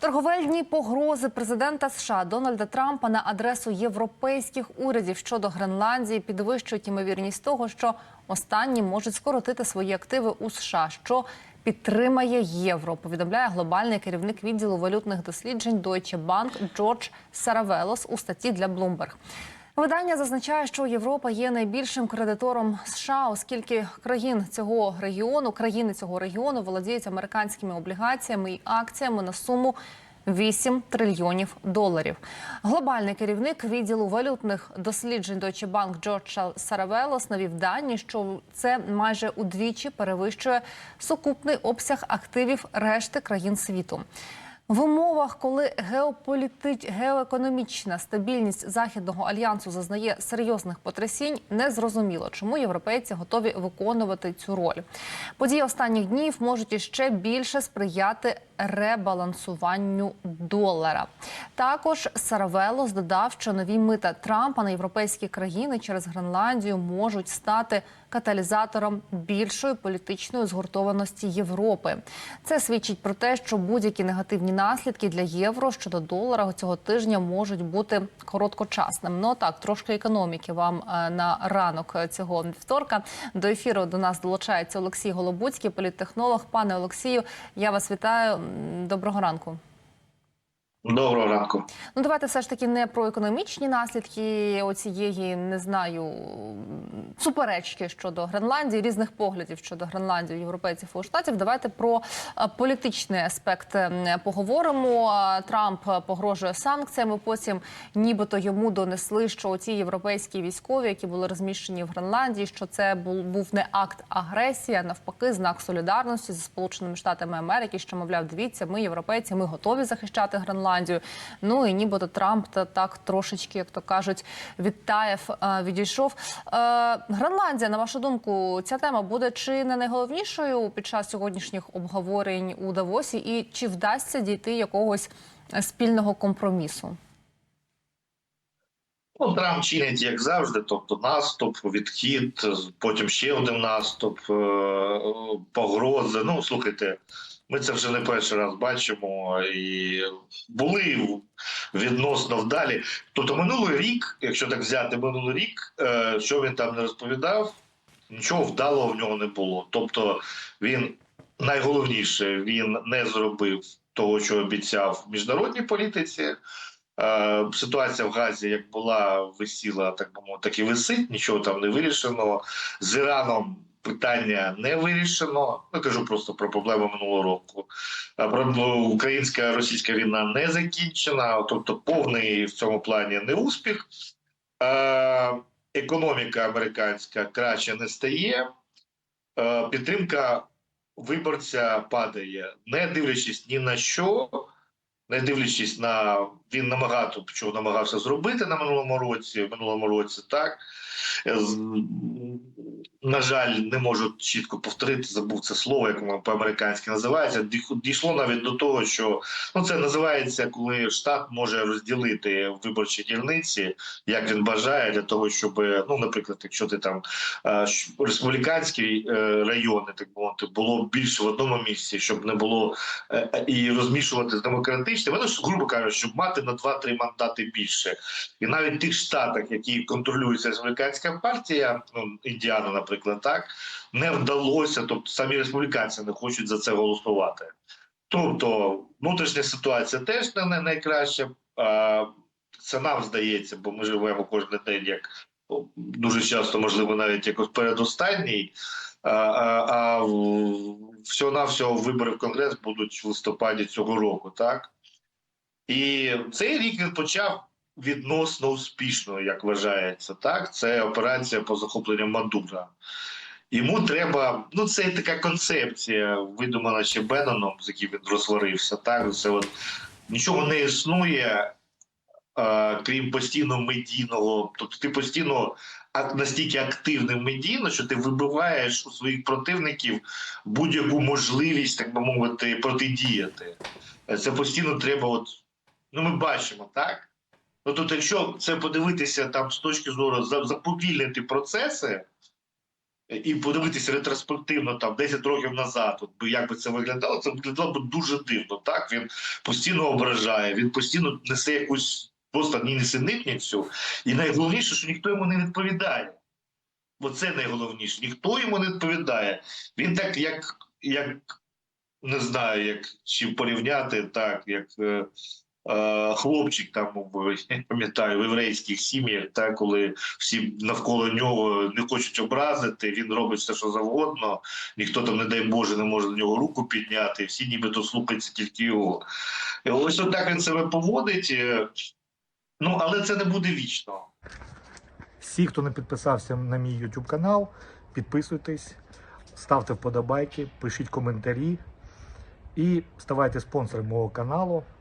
Торговельні погрози президента США Дональда Трампа на адресу європейських урядів щодо Гренландії підвищують ймовірність того, що останні можуть скоротити свої активи у США, що підтримає євро. Повідомляє глобальний керівник відділу валютних досліджень Deutsche Bank Джордж Саравелос у статті для Bloomberg. Видання зазначає, що Європа є найбільшим кредитором США, оскільки країн цього регіону, країни цього регіону володіють американськими облігаціями і акціями на суму 8 трильйонів доларів. Глобальний керівник відділу валютних досліджень Deutsche Bank Джордж Саравелос навів дані, що це майже удвічі перевищує сукупний обсяг активів решти країн світу. В умовах, коли геополітич... геоекономічна стабільність західного альянсу зазнає серйозних потрясінь, не зрозуміло, чому європейці готові виконувати цю роль. Події останніх днів можуть іще більше сприяти ребалансуванню долара. Також Саравелос додав, що нові мита Трампа на європейські країни через Гренландію можуть стати каталізатором більшої політичної згуртованості Європи. Це свідчить про те, що будь-які негативні наслідки для євро щодо долара цього тижня можуть бути короткочасними. Ну так, трошки економіки вам е, на ранок цього вівторка. До ефіру до нас долучається Олексій Голобуцький, політтехнолог. Пане Олексію, я вас вітаю. Доброго ранку. Доброго ранку. Ну, давайте все ж таки не про економічні наслідки оцієї, не знаю, суперечки щодо Гренландії, різних поглядів щодо Гренландії, європейців і штатів. Давайте про е, політичний аспект е, поговоримо. Е, Трамп погрожує санкціями. Потім, нібито йому донесли, що ці європейські військові, які були розміщені в Гренландії, що це був не акт агресії, а навпаки, знак солідарності зі Сполученими Штатами Америки, що мовляв, дивіться, ми європейці, ми готові захищати Гренландію. Ну і нібито Трамп та так трошечки, як то кажуть, відтаєв, е, відійшов. Е, Гренландія, на вашу думку, ця тема буде чи не найголовнішою під час сьогоднішніх обговорень у Давосі, і чи вдасться дійти якогось спільного компромісу? Ну, Трамп чинить як завжди, тобто наступ, відхід, потім ще один наступ, е, погрози. Ну, слухайте, ми це вже не перший раз бачимо і були відносно вдалі. Тобто, минулий рік, якщо так взяти минулий рік, е, що він там не розповідав, нічого вдалого в нього не було. Тобто, він найголовніше він не зробив того, що обіцяв в міжнародній політиці. Е, Ситуація в Газі як була, висіла, так би мовити, так і висить, нічого там не вирішено. З Іраном питання не вирішено. Я кажу просто про проблеми минулого року. Про українська російська війна не закінчена, тобто повний в цьому плані неуспіх. Економіка американська краще не стає. Підтримка виборця падає, не дивлячись ні на що не дивлячись на він намагато чого намагався зробити на минулому році, в минулому році, так на жаль, не можу чітко повторити, забув це слово, як воно по-американськи називається. Дійшло навіть до того, що ну це називається, коли штат може розділити виборчі дільниці, як він бажає, для того, щоб ну, наприклад, якщо ти там е, республіканські е, райони, так мовити, було більше в одному місці, щоб не було е, і розмішувати з демократичними, ну, грубо кажучи, щоб мати на 2-3 мандати більше. І навіть в тих штатах, які контролюється республіканська партія, ну Індіана, наприклад, так не вдалося. Тобто самі республіканці не хочуть за це голосувати. Тобто внутрішня ситуація теж не най- найкраща. Це нам здається, бо ми живемо кожен день як дуже часто, можливо, навіть якось передостанній. А, а, а всього навсього вибори в Конгрес будуть в листопаді цього року, так? І цей рік він почав відносно успішно, як вважається. Так, це операція по захопленню Мадура. Йому треба, ну це така концепція, видумана ще Бенноном, з яким він розсварився. Так, це от нічого не існує, а, крім постійного медійного. Тобто ти постійно настільки активний медійно, що ти вибиваєш у своїх противників будь-яку можливість, так би мовити, протидіяти. Це постійно треба, от ну ми бачимо, так? Ну тут, якщо це подивитися там з точки зору за- заповільнити процеси, і подивитися ретроспективно там 10 років назад, от як би це виглядало, це виглядало б дуже дивно. Так він постійно ображає, він постійно несе якусь просто нісенітницю, і найголовніше, що ніхто йому не відповідає. Бо це найголовніше. Ніхто йому не відповідає. Він так, як, як не знаю, як чи порівняти, так, як е, е, хлопчик там, я пам'ятаю, в єврейських сім'ях, так, коли всі навколо нього не хочуть образити, він робить все, що завгодно, ніхто там, не дай Боже, не може на нього руку підняти, всі нібито слухаються тільки його. І ось отак він себе поводить. е, Ну, але це не буде вічно. Всі, хто не підписався на мій YouTube канал, підписуйтесь, ставте вподобайки, пишіть коментарі і ставайте спонсором мого каналу.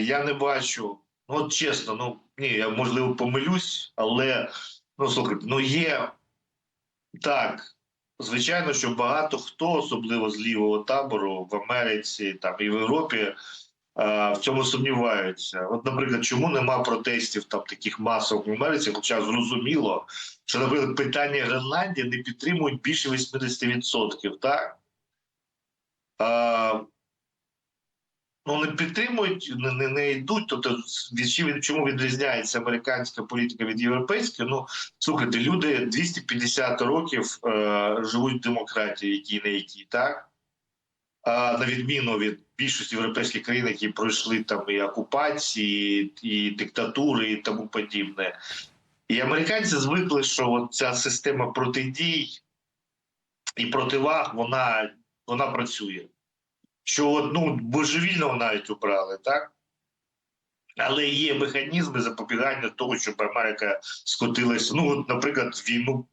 я не бачу, ну от чесно, ну ні, я можливо помилюсь, але ну слухайте, ну є так. Звичайно, що багато хто, особливо з лівого табору в Америці там і в Європі, е, в цьому сумніваються. От, наприклад, чому нема протестів там таких масових в Америці? Хоча зрозуміло, що, наприклад, питання Гренландії не підтримують більше 80%, так? Ну, не підтримують, не, не, не йдуть. Тобто, від, чим- чому відрізняється американська політика від європейської? Ну, слухайте, люди 250 років е, живуть в демократії, які не які, так? На відміну від більшості європейських країн, які пройшли там і окупації, і диктатури, і тому подібне. І американці звикли, що от ця система протидій і противаг, вона вона працює. Що от, ну, божевільного навіть убрали, так? Але є механізми запобігання того, щоб Америка скотилася. Ну, наприклад, війну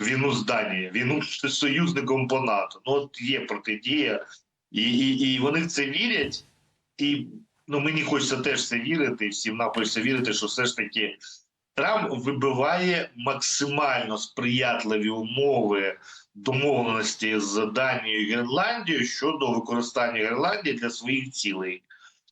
війну з Данією, війну з союзником по НАТО. Ну, от є протидія, і, і, і вони в це вірять. І ну, мені хочеться теж це вірити, всім нам хочеться вірити, що все ж таки Трамп вибиває максимально сприятливі умови домовленості з Данією і Гренландією щодо використання Гренландії для своїх цілей.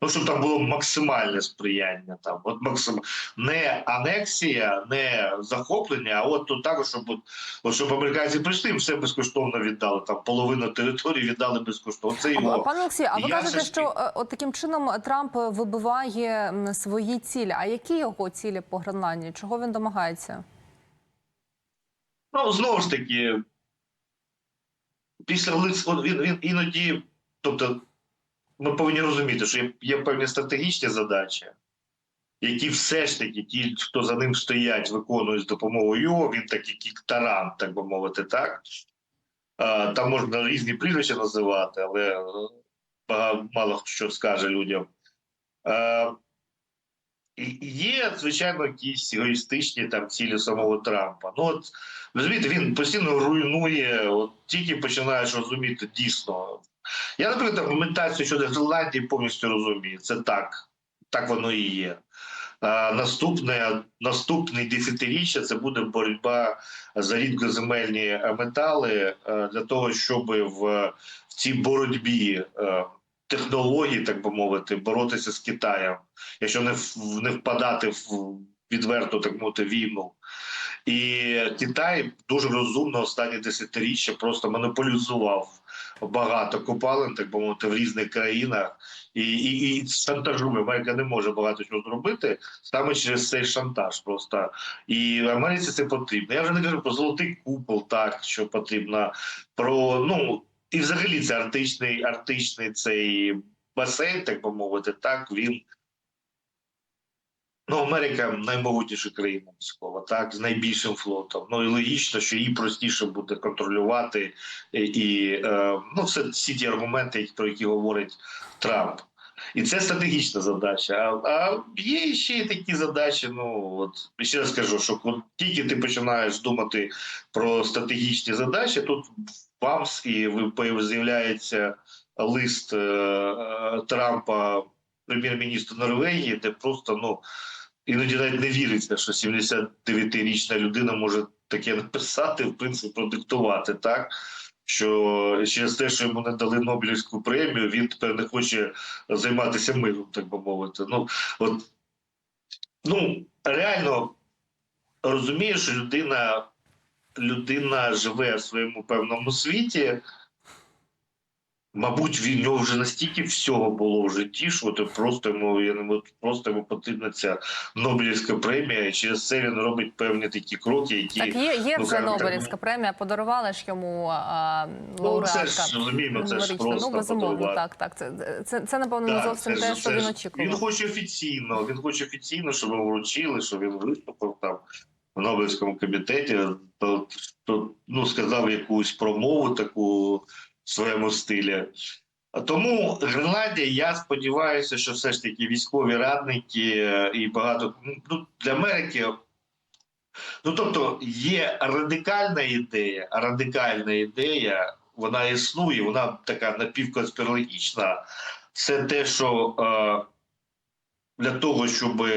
Ну, щоб там було максимальне сприяння, там от максим... не анексія, не захоплення, а от тут також, щоб от, от, щоб американці прийшли, їм все безкоштовно віддали. Там половину території віддали безкоштовно. Це його. Пане Олексію, а ви Я кажете, що е, от таким чином Трамп вибиває свої цілі. А які його цілі по Гренландії? Чого він домагається? Ну, знову ж таки, після лиць він, він іноді, тобто, ми повинні розуміти, що є, є певні стратегічні задачі, які все ж таки ті, хто за ним стоять, виконують з допомогою його, він такий як таран, так би мовити, так. Там можна різні прізвища називати, але е, мало що скаже людям. Є, звичайно, якісь егоїстичні там цілі самого Трампа. Ну от розумієте, він постійно руйнує, от тільки починаєш розуміти дійсно. Я, наприклад, аргументацію щодо Гренландії повністю розумію. Це так, так воно і є. Наступне, наступне десятиріччя це буде боротьба за рідкоземельні е, метали е, для того, щоб в, в цій боротьбі е, технологій, так би мовити, боротися з Китаєм, якщо не не впадати в відверту так мовити війну. І Китай дуже розумно останні десятиріччя просто монополізував багато копалин, так би мовити, в різних країнах, і, і, і шантажує. Америка не може багато чого зробити саме через цей шантаж. Просто і в Америці це потрібно. Я вже не кажу про золотий купол, так що потрібно про ну і взагалі це арктичний, арктичний цей басейн, так би мовити, так він. Ну, Америка наймогутніша країна військова, так, з найбільшим флотом. Ну і логічно, що їй простіше буде контролювати і, і е, ну, все всі ті аргументи, про які говорить Трамп. І це стратегічна задача. А, а є ще й такі задачі. Ну от ще раз скажу, що коли тільки ти починаєш думати про стратегічні задачі, тут ПАМС і ви- з'являється лист е, е, Трампа, прем'єр-міністру Норвегії, де просто ну іноді навіть не віриться, що 79-річна людина може таке написати, в принципі, продиктувати так. Що через те, що йому не дали Нобелівську премію, він тепер не хоче займатися миром, так би мовити. Ну от ну реально розумієш, людина, людина живе в своєму певному світі. Мабуть, в нього вже настільки всього було в житті, що от просто йому я не просто йому потрібна ця Нобелівська премія, і через це він робить певні такі кроки, які Так, є, є ну, вже скажімо так, Нобелівська премія. Подарували ж йому а, ну, це ж розуміємо, це ж просто Ну, безумовно, так, так. Це, це, це напевно, не зовсім це те, що він очікував. Він хоче офіційно. Він хоче офіційно, щоб його вручили, щоб він виступив там в Нобелівському комітеті. То, то, ну, сказав якусь промову таку своєму стилі. Тому Гренландія, я сподіваюся, що все ж таки військові радники е, і багато ну, для Америки. Ну тобто є радикальна ідея, радикальна ідея, вона існує, вона така напівконспірологічна. Це те, що е, для того, щоб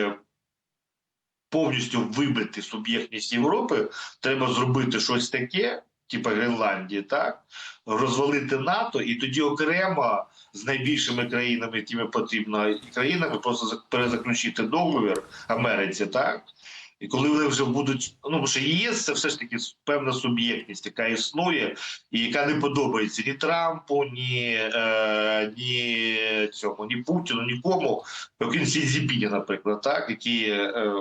повністю вибити суб'єктність Європи, треба зробити щось таке, типу Гренландії, так розвалити НАТО, і тоді окремо з найбільшими країнами, якими потрібно, і країнами просто перезаключити договір Америці, так. І коли вони вже будуть, ну що ЄС це все ж таки певна суб'єктність, яка існує, і яка не подобається ні Трампу, ні, е, ні цьому, ні Путіну, нікому, окрім Сінзіпіні, наприклад, так, які е,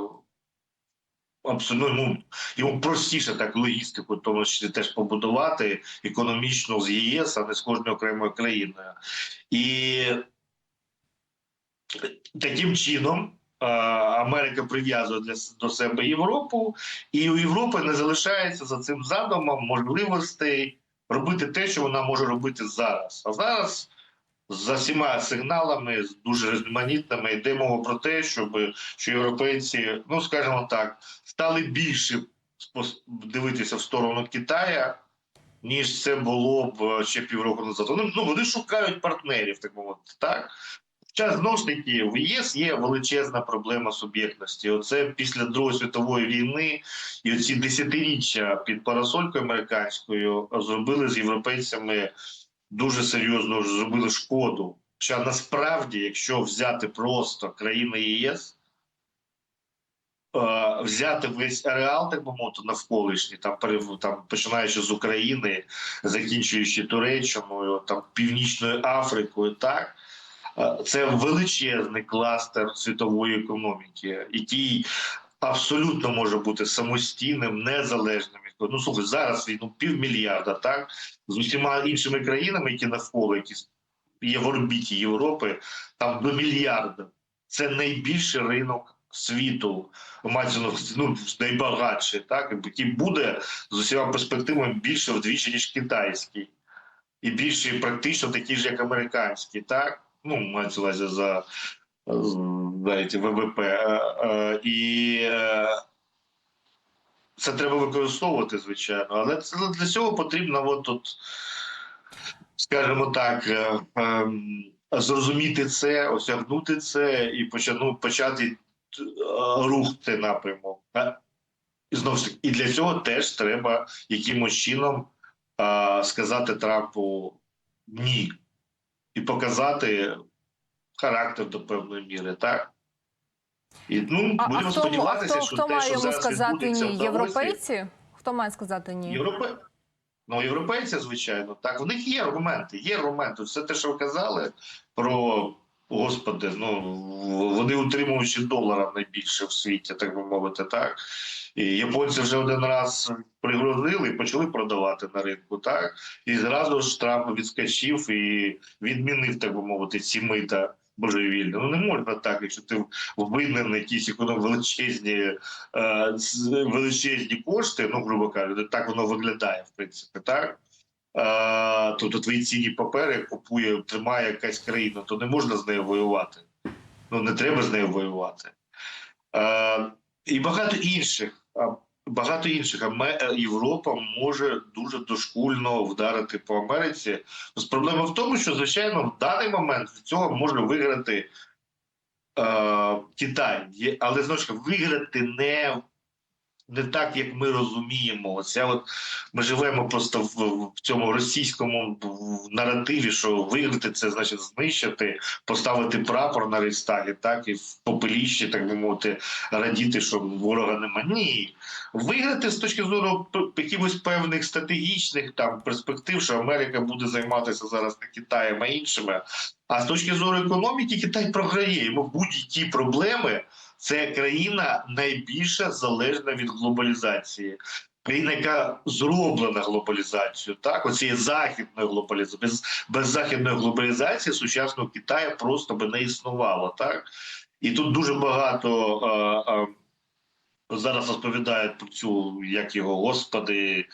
абсолютно йому, йому простіше так логістику, тому числі теж побудувати економічно з ЄС, а не з кожною окремою країною. І таким чином. е, Америка прив'язує для до себе Європу, і у Європи не залишається за цим задумом можливостей робити те, що вона може робити зараз. А зараз за всіма сигналами, з дуже різноманітними, йде мова про те, щоб що європейці, ну скажімо так, стали більше дивитися в сторону Китая, ніж це було б ще півроку назад. Вони, ну, вони шукають партнерів, так мовити, так. Хоча знову ж таки в ЄС є величезна проблема суб'єктності. Оце після Другої світової війни і оці десятиріччя під парасолькою американською зробили з європейцями дуже серйозно зробили шкоду. Хоча насправді, якщо взяти просто країни ЄС, е, взяти весь ареал, так би мовити, навколишній, там, там починаючи з України, закінчуючи Туреччиною, там Північною Африкою, так. Е, Це величезний кластер світової економіки, який абсолютно може бути самостійним, незалежним. Ну слухай, зараз ну, півмільярда, так? З усіма іншими країнами, які навколо, які є в орбіті Європи, там до мільярда. Це найбільший ринок світу, увазі, ну, найбагатший, так? Який буде з усіма перспективами більше вдвічі, ніж китайський, і більше практично такий ж, як американський, так? Ну мається увазі за знаєте, ВВП. Е, е, І е, це треба використовувати, звичайно. Але це для цього потрібно, от тут, скажімо так, е, ем, зрозуміти це, осягнути це і почати е, рух цей напрямок. І знову ж таки, і для цього теж треба якимось чином е, сказати Трампу ні. І показати характер до певної міри, так? І, ну, А, а будемо хто, сподіватися, хто, що хто те, має що йому зараз сказати ні? Європейці? Хто має сказати ні? Європе... Ну, європейці, звичайно, так. В них є аргументи. Є аргументи. Все те, що ви казали про господи, ну вони утримувачі долара найбільше в світі, так би мовити, так. І японці вже один раз пригрозили і почали продавати на ринку, так. І зразу ж Трамп відскочив і відмінив, так би мовити, ці мита божевільні. Ну не можна так, якщо ти винен якісь величезні е, величезні кошти, ну грубо кажучи, так воно виглядає, в принципі, так. е, тобто твої цінні папери купує, тримає якась країна, то не можна з нею воювати. Ну не треба з нею воювати. Е, і багато інших. Багато інших е, Європа може дуже дошкульно вдарити по Америці. Проблема в тому, що звичайно в даний момент від цього може виграти е, Китай, але знову ж виграти не, не так, як ми розуміємо. Оця от ми живемо просто в, в цьому російському наративі, що виграти це значить знищити, поставити прапор на Рейхстагі, так і в попеліщі, так би мовити, радіти, що ворога нема. Ні, виграти з точки зору якихось певних стратегічних там перспектив, що Америка буде займатися зараз не Китаєм, а іншими. А з точки зору економіки, Китай програє йому будь-які проблеми. Це країна найбільше залежна від глобалізації. Країна, яка зроблена глобалізацією, так оцієї західної глобалізації. Без, без західної глобалізації сучасного Китаю просто би не існувало. Так і тут дуже багато е, е, зараз розповідають про цю, як його господи, е,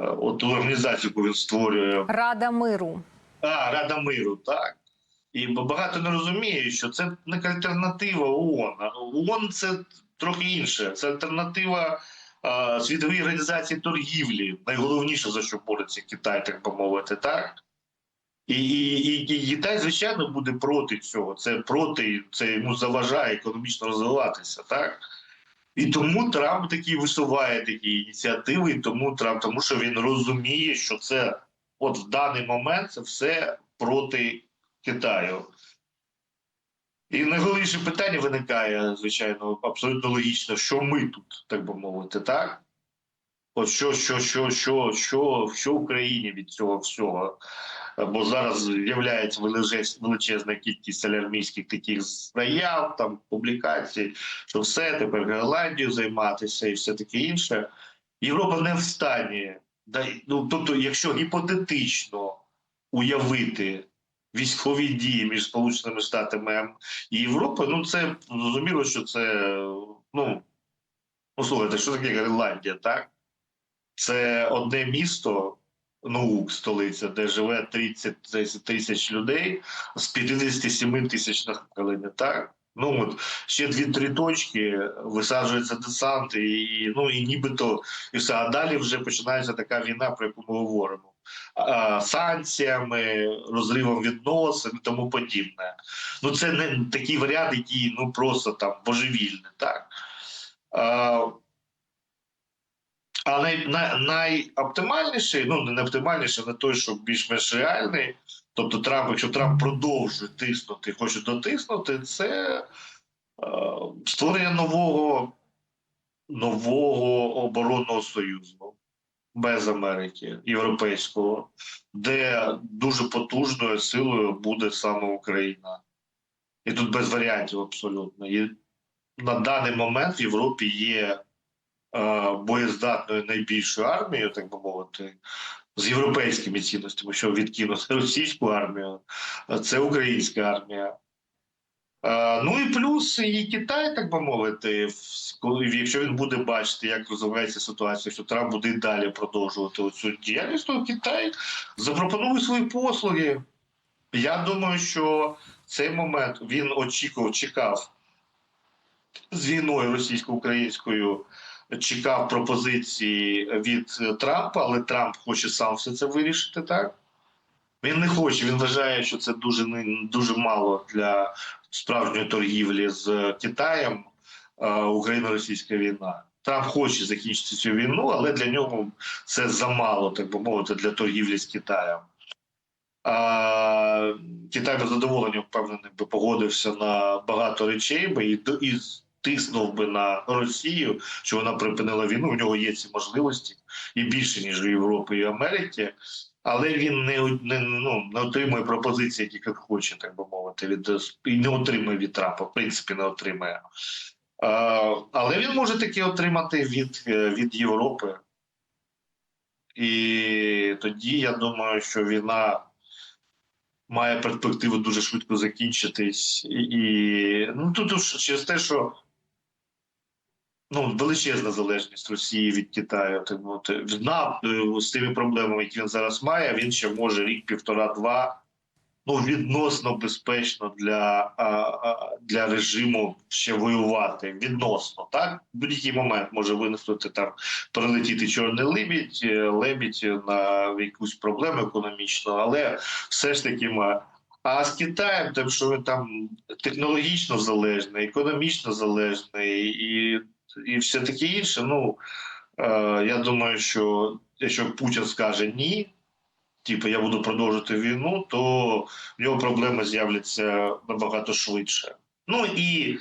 от організацію, яку він створює. Рада миру. А, Рада миру, так. І багато не розуміє, що це не альтернатива ООН. ООН це трохи інше. Це альтернатива а, світовій організації торгівлі. Найголовніше за що бореться Китай, так би мовити, так. І, і, і, Китай, звичайно, буде проти цього. Це проти, це йому заважає економічно розвиватися, так. І тому Трамп такі висуває такі ініціативи, і тому Трамп, тому що він розуміє, що це от в даний момент це все проти Китаю. І найголовніше питання виникає, звичайно, абсолютно логічно, що ми тут, так би мовити, так? От що, що, що, що, що, що Україні від цього всього? Бо зараз з'являється величезна кількість алярмійських таких заяв, там публікацій, що все тепер Гренландію займатися і все таке інше. Європа не в стані. Да, ну, тобто, якщо гіпотетично уявити військові дії між Сполученими Штатами і Європою, ну це зрозуміло, що це ну, ну слухайте, що таке Гренландія, так? Це одне місто, наук, столиця, де живе 30 10 тисяч людей з 57 тисяч населення, так? Ну от ще дві-три точки, висаджується десант, і ну і нібито і все. А далі вже починається така війна, про яку ми говоримо. А, санкціями, розривом відносин і тому подібне. Ну це не такий варіант, який ну просто там божевільний, так. А, а най, най, найоптимальніший, ну не оптимальніший, не той, що більш-менш реальний. Тобто Трамп, якщо Трамп продовжує тиснути, хоче дотиснути, це е, створення нового, нового оборонного союзу без Америки, європейського, де дуже потужною силою буде саме Україна. І тут без варіантів абсолютно. І на даний момент в Європі є е, боєздатною найбільшою армією, так би мовити, з європейськими цінностями, що відкинути російську армію, це українська армія. Е, ну і плюс і Китай, так би мовити, якщо він буде бачити, як розвивається ситуація, що Трамп буде далі продовжувати цю діяльність, то Китай запропонує свої послуги. Я думаю, що цей момент він очікував, чекав з війною російсько-українською, чекав пропозиції від Трампа, але Трамп хоче сам все це вирішити, так? Він не хоче, він вважає, що це дуже не- дуже мало для справжньої торгівлі з Китаєм е, Україно-російська війна. Трамп хоче закінчити цю війну, але для нього це замало, так би мовити, для торгівлі з Китаєм. А, Китай би задоволенням впевнений би погодився на багато речей би і, і тиснув би на Росію, що вона припинила війну. У нього є ці можливості і більше ніж у Європи і Америки. Але він не, не, ну, не отримує пропозиції, які він хоче, так би мовити, від і не отримує від Трампа, в принципі, не отримує. Але він може таки отримати від, е, від Європи. І тоді я думаю, що війна має перспективу дуже швидко закінчитись. І, і ну тут через те, що ну, величезна залежність Росії від Китаю. Так мовити. НАТО з тими проблемами, які він зараз має, він ще може рік, півтора-два. Ну, відносно безпечно для, для режиму ще воювати. Відносно, так? В будь-який момент може виникнути там прилетіти чорний лебідь, е, лебідь на якусь проблему економічну, але все ж таки має. А з Китаєм, тим, що він там технологічно залежний, економічно залежний і, і все таке інше. Ну е, я думаю, що якщо Путін скаже ні, типу я буду продовжувати війну, то в нього проблеми з'являться набагато швидше. Ну і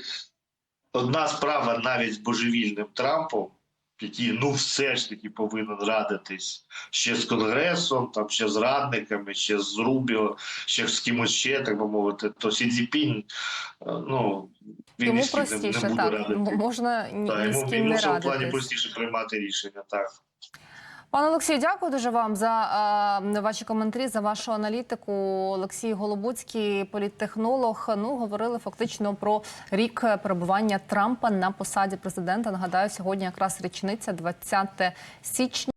одна справа навіть з божевільним Трампом, який ну все ж таки повинен радитись ще з конгресом, там ще з радниками, ще з Рубіо, ще з кимось ще, так би мовити, то Сідзіпінь, е, ну він Йому не- простіше не буде так радити. можна ні, Так, ні з йому, ким йому не в цьому плані радитись. простіше приймати рішення. Так. Пане Олексію, дякую дуже вам за е, ваші коментарі, за вашу аналітику. Олексій Голобуцький, політтехнолог. Ну говорили фактично про рік перебування Трампа на посаді президента. Нагадаю, сьогодні якраз річниця 20 січня.